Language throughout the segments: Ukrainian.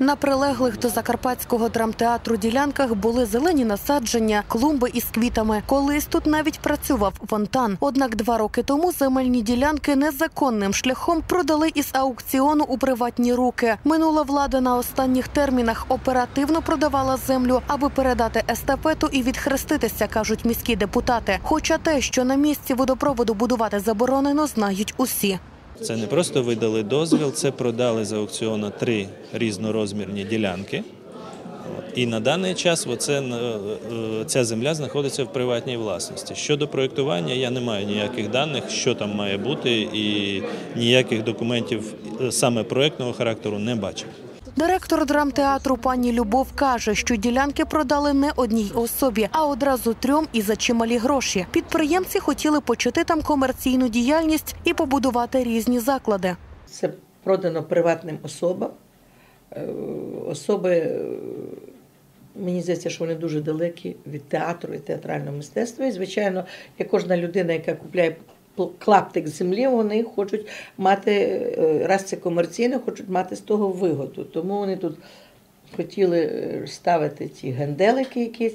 На прилеглих до закарпатського драмтеатру ділянках були зелені насадження, клумби із квітами. Колись тут навіть працював фонтан. Однак два роки тому земельні ділянки незаконним шляхом продали із аукціону у приватні руки. Минула влада на останніх термінах оперативно продавала землю, аби передати естафету і відхреститися, кажуть міські депутати. Хоча те, що на місці водопроводу будувати заборонено, знають усі. Це не просто видали дозвіл, це продали з аукціону три різнорозмірні ділянки. І на даний час оце, е, е, ця земля знаходиться в приватній власності. Щодо проєктування, я не маю ніяких даних, що там має бути, і ніяких документів е, саме проєктного характеру не бачив. Директор драмтеатру пані Любов каже, що ділянки продали не одній особі, а одразу трьом і за чималі гроші. Підприємці хотіли почати там комерційну діяльність і побудувати різні заклади. Це продано приватним особам. Е, Особи, е, мені здається, що вони дуже далекі від театру і театрального мистецтва. І, звичайно, як кожна людина, яка купляє пл- клаптик землі, вони хочуть мати, е, раз це комерційно, хочуть мати з того вигоду. Тому вони тут хотіли е, ставити ті генделики якісь.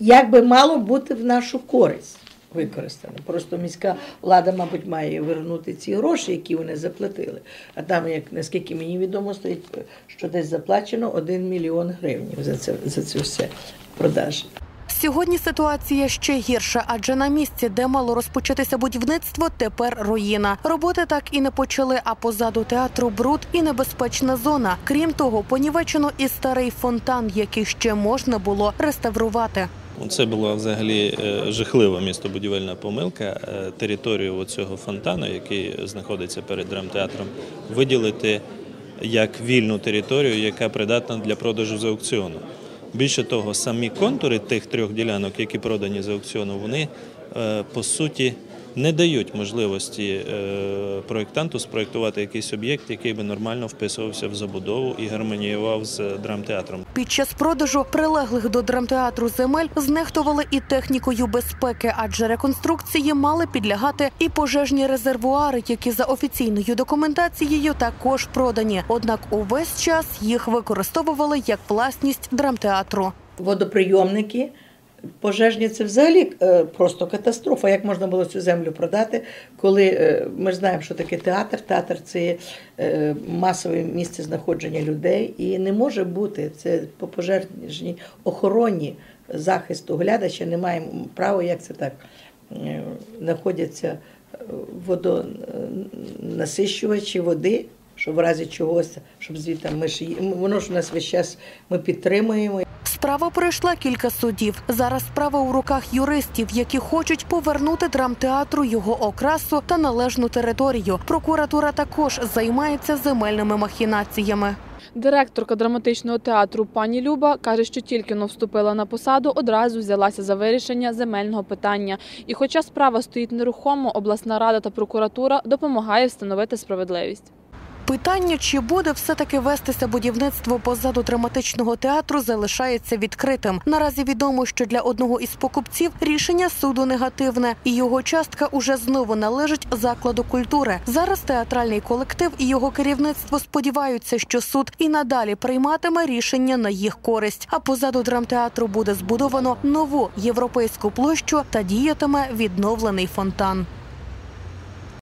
Як би мало бути в нашу користь використано. Просто міська влада, мабуть, має вернути ці гроші, які вони заплатили. А там, як наскільки мені відомо, стоїть, що десь заплачено 1 мільйон гривень за це, за це все продажі. Сьогодні ситуація ще гірша, адже на місці, де мало розпочатися будівництво, тепер руїна. Роботи так і не почали. А позаду театру бруд і небезпечна зона. Крім того, понівечено і старий фонтан, який ще можна було реставрувати. Це була взагалі е, жахлива містобудівельна помилка. Е, Територію цього фонтану, який знаходиться перед драмтеатром, виділити як вільну територію, яка придатна для продажу з аукціону. Більше того, самі контури тих трьох ділянок, які продані з аукціону, вони е, по суті не дають можливості е, проєктанту спроєктувати якийсь об'єкт, який би нормально вписувався в забудову і гармоніював з драмтеатром. Під час продажу прилеглих до драмтеатру земель знехтували і технікою безпеки, адже реконструкції мали підлягати і пожежні резервуари, які за офіційною документацією також продані. Однак увесь час їх використовували як власність драмтеатру. Водоприйомники. Пожежні це взагалі е, просто катастрофа. Як можна було цю землю продати, коли е, ми знаємо, що таке театр. Театр це е, масове місце знаходження людей, і не може бути це по пожежній охороні захисту глядача. Немає права, як це так знаходяться водонасищувачі води. Що в разі чогось, щоб звідти ми ж воно ж у нас весь час ми підтримуємо. Справа пройшла кілька судів. Зараз справа у руках юристів, які хочуть повернути драмтеатру його окрасу та належну територію. Прокуратура також займається земельними махінаціями. Директорка драматичного театру пані Люба каже, що тільки но вступила на посаду, одразу взялася за вирішення земельного питання. І хоча справа стоїть нерухомо, обласна рада та прокуратура допомагає встановити справедливість. Питання, чи буде все-таки вестися будівництво позаду драматичного театру, залишається відкритим. Наразі відомо, що для одного із покупців рішення суду негативне, і його частка уже знову належить закладу культури. Зараз театральний колектив і його керівництво сподіваються, що суд і надалі прийматиме рішення на їх користь. А позаду драмтеатру буде збудовано нову європейську площу та діятиме відновлений фонтан.